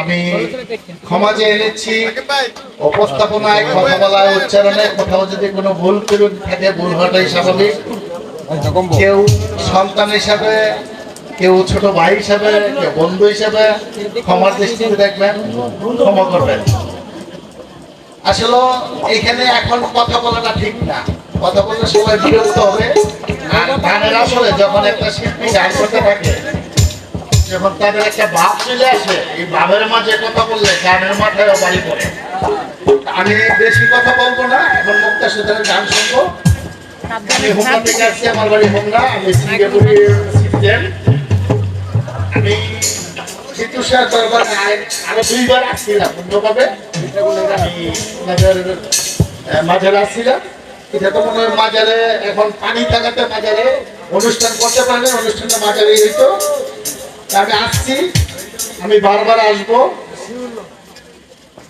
আমি ক্ষমা চেয়ে নিচ্ছি। উপস্থাপনায় কথা বলায় উচ্চারণে কোথাও যদি কোনো ভুল ত্রুটি থাকে, ভুল হওয়াটাই স্বাভাবিক। কেউ সন্তান হিসাবে, কেউ ছোট ভাই হিসাবে, কেউ বন্ধু হিসাবে ক্ষমার দৃষ্টিতে দেখবেন, ক্ষমা করবেন। আসলে এখানে এখন কথা বলাটা ঠিক না। কথা বললে সবাই বিরক্ত হবে। গানের আসলে যখন একটা শিল্পী গান করতে থাকে যখন তাদের একটা ভাব চলে আসে, এই ভাবের মাঝে কথা বললে গানের মাথায় বাড়ি পড়ে। আমি বেশি কথা বলব না, এখন মুক্তা সুতরাং গান শুনব। আমি হোমনা থেকে আসছি, আমার বাড়ি হোমনা, আমি সিঙ্গাপুরের সিটিজেন। আমি চিতুষার দরবার আরও দুইবার আসছিলাম অন্যভাবে। আমি ওনাদের মাজারে আসছিলাম। এটা তো মনে হয় মাজারে, এখন পানি থাকাতে মাজারে অনুষ্ঠান করতে পারে না অনুষ্ঠানটা মাজারে হইতো। আমি আসছি আমি বারবার আসব।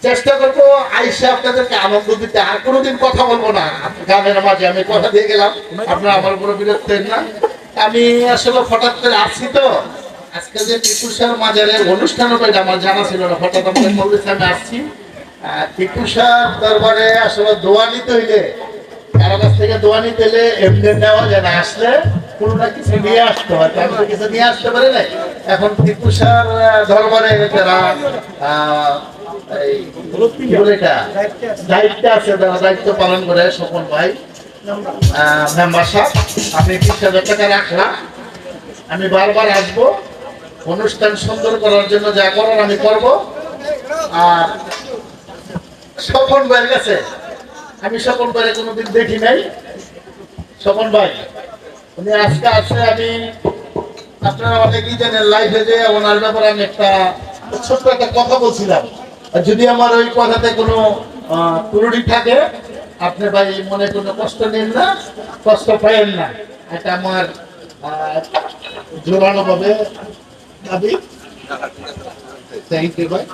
চেষ্টা করব আইসা আপনাদেরকে আনন্দ দিতে। আর কোনোদিন কথা বলব না। গানের মাঝে আমি কথা দিয়ে গেলাম। আপনারা আমার কোনো বিরক্ত না। আমি আসলে হঠাৎ করে আসছি তো। আজকে যে টিপুসার মাজারে অনুষ্ঠান হবে আমার জানা ছিল না। হঠাৎ আমি আসছি। আহ, টিপুসার দরবারে আসলে দোয়া নিতে হইলে কারও কাছ থেকে দোয়া নিতে হলে এমনি নেওয়া যায় না, আসলে কোনো না কিছু নিয়ে আসতে হয়। তো আমি কিছু নিয়ে আসতে পারি না এখন দরবারে যারা? দায়িত্ব আছে দায়িত্ব পালন করে ভাই মেম্বার সাহেব আমি বিশ হাজার রাখলাম আমি বারবার আসব, অনুষ্ঠান সুন্দর করার জন্য যা করার আমি করব। আর স্বপন ভাইয়ের কাছে আমি স্বপন ভাইয়ের কোনোদিন দেখি নাই। স্বপন ভাই, উনি আজকে আসে, আমি আপনারা অনেকেই জানেন লাইফে যে ওনার ব্যাপারে আমি একটা ছোট্ট একটা কথা বলছিলাম। আর যদি আমার ওই কথাতে কোনো ত্রুটি থাকে, আপনি ভাই মনে কোনো কষ্ট নেন না, কষ্ট পাইেন না। এটা আমার জোরানো ভাবে দাবি। থ্যাংক ইউ ভাই।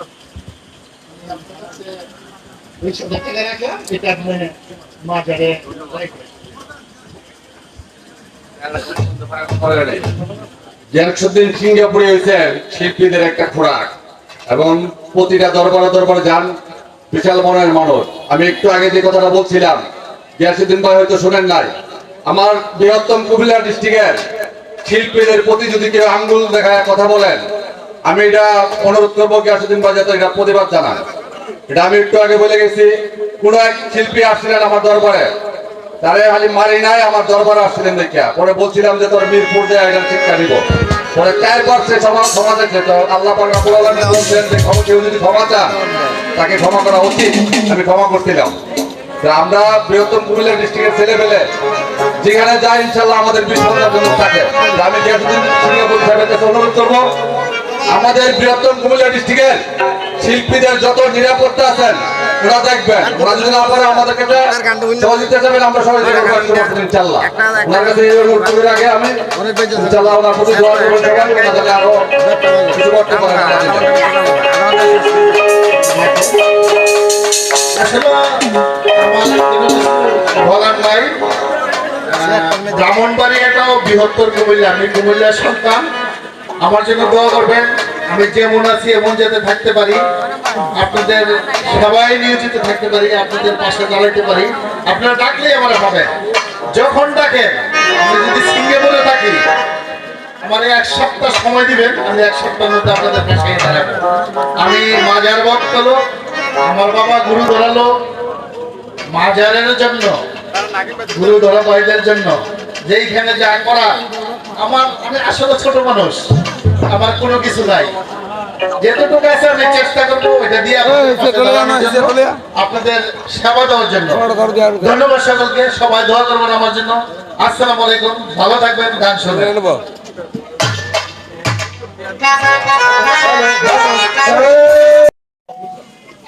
শিল্পীদের একটা খোরাক এবং প্রতিটা দরবারে দরবারে যান বিশাল মনের মানুষ। আমি একটু আগে যে কথাটা বলছিলাম গিয়াসুদ্দিন ভাই হয়তো শোনেন নাই। আমার বৃহত্তম কুমিল্লা ডিস্ট্রিক্টের শিল্পীদের প্রতি যদি কেউ আঙ্গুল দেখায় কথা বলেন, আমি এটা অনুরোধ করব গিয়াসুদ্দিন ভাই যাতে এটা প্রতিবাদ জানান এটা আমি একটু আগে বলে গেছি, কোন এক শিল্পী আসছিলেন আমার দরবারে। তারে খালি মারি নাই, আমার দরবারে আসছিলেন দেখিয়া। পরে বলছিলাম যে তোর মিরপুর যায়, এটা শিক্ষা দিব পরে চারবার সে সমাজ ক্ষমা দেখছে তো আল্লাহ বলছেন যে ক্ষমা কেউ যদি ক্ষমা চান তাকে ক্ষমা করা উচিত, আমি ক্ষমা করছিলাম। আমরা বৃহত্তম কুমিল্লা ডিস্ট্রিক্টের ছেলে পেলে যেখানে যাই ইনশাল্লাহ আমাদের বিশ্বনাথ থাকে। আমি গিয়াসুদ্দিন অনুরোধ করব আমাদের বৃহত্তম কুমিল্লা ডিস্ট্রিক্টের শিল্পীদের যত নিরাপত্তা আছেন ওরা দেখবেন ওরা যদি না পারে আমাদেরকে সহযোগিতা যাবেন আমরা করব ইনশাল্লাহ ওনার কাছে এই অনুরোধ করার আগে আমি ইনশাল্লাহ ওনার প্রতি দোয়া সবাই ওনার যাতে আরও কিছু করতে পারেন বলার নাই আহ, ব্রাহ্মণবাড়িয়াটাও বৃহত্তর কুমিল্লা আমি কুমিল্লার সন্তান আমার জন্য দোয়া করবেন। আমি যেমন আছি, এমন যাতে থাকতে পারি। আপনাদের সবাই নিয়োজিত থাকতে পারি, আপনাদের পাশে দাঁড়াতে পারি। আপনারা ডাকলেই আমার হবে। যখন ডাকেন, আমি যদি সিঙ্গাপুরে থাকি, আমার এক সপ্তাহ সময় দিবেন, আমি এক সপ্তাহের মধ্যে আপনাদের পাশে দাঁড়াবো। আমি মাজার ভক্ত আমার বাবা গুরু ধরালো মাজারের জন্য, গুরু ধরা ভাইদের জন্য, যেইখানে যা করা আমার আমি আসলে ছোট মানুষ? আমার কোনো কিছু নাই। যেটুকু আছে আমি চেষ্টা করব এটা দিয়ে আপনাদের সেবা দেওয়ার জন্য। ধন্যবাদ সকলকে সবাই দোয়া করবেন আমার জন্য। আসসালামু আলাইকুম ভালো থাকবেন গান শুনবেন।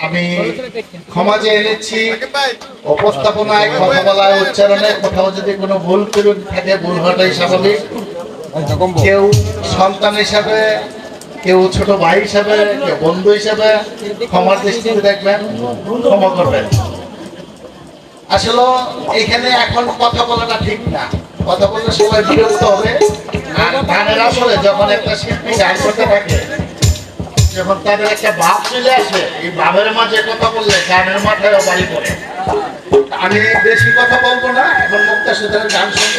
আমি ক্ষমা চেয়ে নিচ্ছি। উপস্থাপনায় কথা বলায় উচ্চারণে কোথাও যদি কোনো ভুল ত্রুটি থাকে ভুল হওয়াটাই স্বাভাবিক। কেউ সন্তান হিসাবে, কেউ ছোট ভাই হিসাবে, কেউ বন্ধু হিসাবে ক্ষমার দৃষ্টিতে দেখবেন, ক্ষমা করবেন। আসলে এখানে এখন কথা বলাটা ঠিক না। কথা বললে সবাই বিরক্ত হবে। গানের আসলে যখন একটা শিল্পী গান করতে থাকে, যখন তাদের একটা ভাব চলে আসে, এই ভাবের মাঝে কথা বললে গানের মাথায়ও বাড়ি পড়ে। আমি বেশি কথা বলব না, এখন মুক্তা সুতরাং গান শুনব।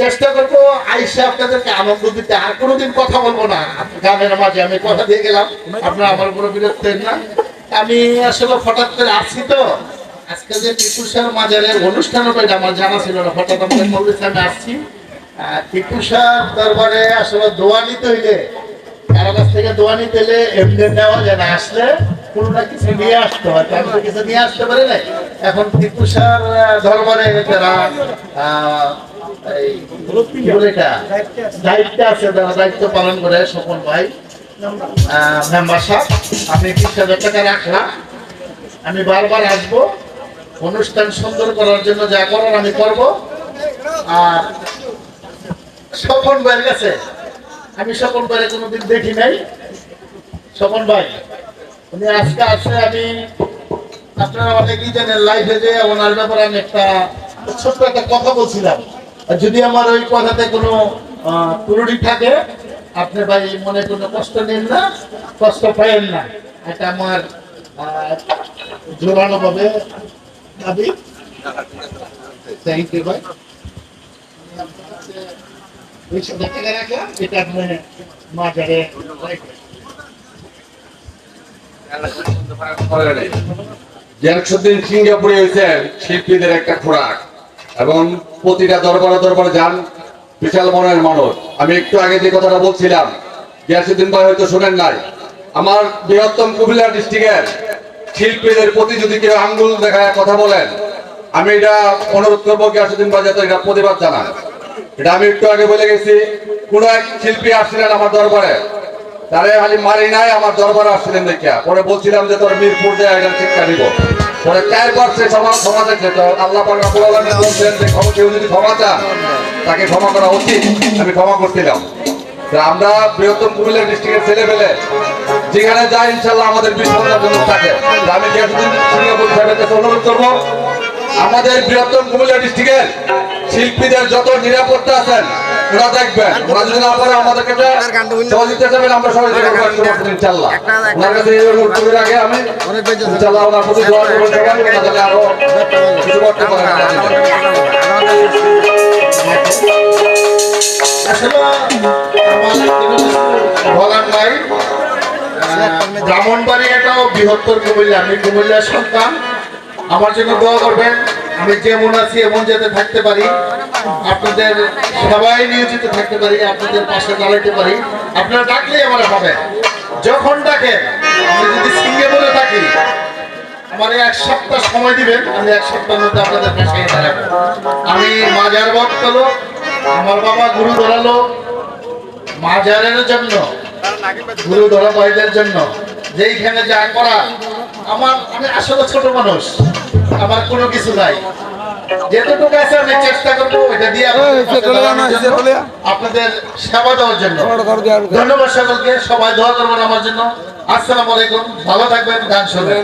চেষ্টা করব আইসা আপনাদেরকে আনন্দ দিতে। আর কোনোদিন কথা বলব না। গানের মাঝে আমি কথা দিয়ে গেলাম। আপনারা আমার কোনো বিরক্ত না। আমি আসলে হঠাৎ করে আসছি তো। আজকে যে টিপুষার মাজারের অনুষ্ঠান হবে আমার জানা ছিল না। হঠাৎ আমাদের বলেছে আমি আসছি। টিপুষার দরবারে আসলে দোয়া নিতে হইলে কারও কাছ থেকে দোয়া নিতে হলে এমনি নেওয়া যায় না। আসলে কোনো না কিছু নিয়ে আসতে হয় তো আমি তো কিছু নিয়ে আসতে পারি নাই। এখন বলে এটা? দায়িত্বে পালন করে ভাই সাহেব। আমি বারবার আসব। অনুষ্ঠান সুন্দর করার জন্য যা করার আমি করব। আর স্বপন ভাইয়ের কাছে আমি স্বপন ভাইয়ের কোনোদিন দেখি নাই। স্বপন ভাই, উনি আজকে আসে, আমি আপনারা অনেকেই জানেন লাইফে যে ওনার ব্যাপারে আমি একটা ছোট্ট একটা কথা বলছিলাম। যদি আমার ওই কথাতে কোনো ত্রুটি থাকে, আপনি ভাই মনে কোনো কষ্ট নেন না, কষ্ট পাইেন না। এটা আমার জোরালো ভাবে দাবি। থ্যাংক ইউ ভাই। সিঙ্গাপুরে হয়েছেন শিল্পীদের একটা খোরাক এবং প্রতিটা দরবারে দরবারে যান বিশাল মনের মানুষ। আমি একটু আগে যে কথাটা বলছিলাম গিয়াসুদ্দিন ভাই হয়তো শোনেন নাই। আমার বৃহত্তম কুমিল্লা ডিস্ট্রিক্টের শিল্পীদের প্রতি যদি কেউ আঙ্গুল দেখায় কথা বলেন, আমি এটা অনুরোধ করব গিয়াসুদ্দিন ভাই যাতে এটা প্রতিবাদ জানান এটা আমি একটু আগে বলে গেছি, কোন এক শিল্পী আসছিলেন আমার দরবারে। তারে খালি মারি নাই, আমার দরবারে আসছিলেন দেখিয়া। পরে বলছিলাম যে তোর মিরপুর শিক্ষা দিব তাকে ক্ষমা করা উচিত। আমি ক্ষমা করছিলাম। আমরা বৃহত্তম ইনশাল্লাহ আমাদের থাকে আমাদের বৃহত্তম কুমিল্লা ডিস্ট্রিক্টের শিল্পীদের যত নিরাপত্তা আছেন ওরা দেখবেন ওরা যদি না পারে আমাদের কাছে সহযোগিতা যাবেন আমরা পার্সেন্ট ইনশাল্লাহ। ওনার কাছে এই অনুরোধ করার আগে আমি ইনশাল্লাহ ওনার প্রতি দোয়া করব সবাই ওনার যাতে আরও কিছু করতে পারেন। বলার নাই। আহ, ব্রাহ্মণবাড়িয়াটাও বৃহত্তর কুমিল্লা। আমি কুমিল্লার সন্তান। আমার জন্য দোয়া করবেন। আমি যেমন আছি, এমন যাতে থাকতে পারি। আপনাদের সবাই নিয়োজিত থাকতে পারি, আপনাদের পাশে দাঁড়াইতে পারি। আপনারা ডাকলেই আমার হবে। যখন ডাকেন, আমি যদি সিঙ্গে বলে থাকি, আমার এক সপ্তাহ সময় দিবেন, আমি এক সপ্তাহের মধ্যে আপনাদের পাশে দাঁড়াবো। আমি মাজার ভক্ত আমার বাবা গুরু ধরালো মাজারের জন্য গুরু ধরা ভাইদের জন্য, যেইখানে যা করা আমার আমি আসলে ছোট মানুষ। আমার কোনো কিছু নাই। যেটুকু আছে আমি চেষ্টা করব এটা দিয়ে আপনাদের সেবা দেওয়ার জন্য। ধন্যবাদ সকলকে সবাই দোয়া করবেন আমার জন্য। আসসালামু আলাইকুম ভালো থাকবেন গান শুনবেন।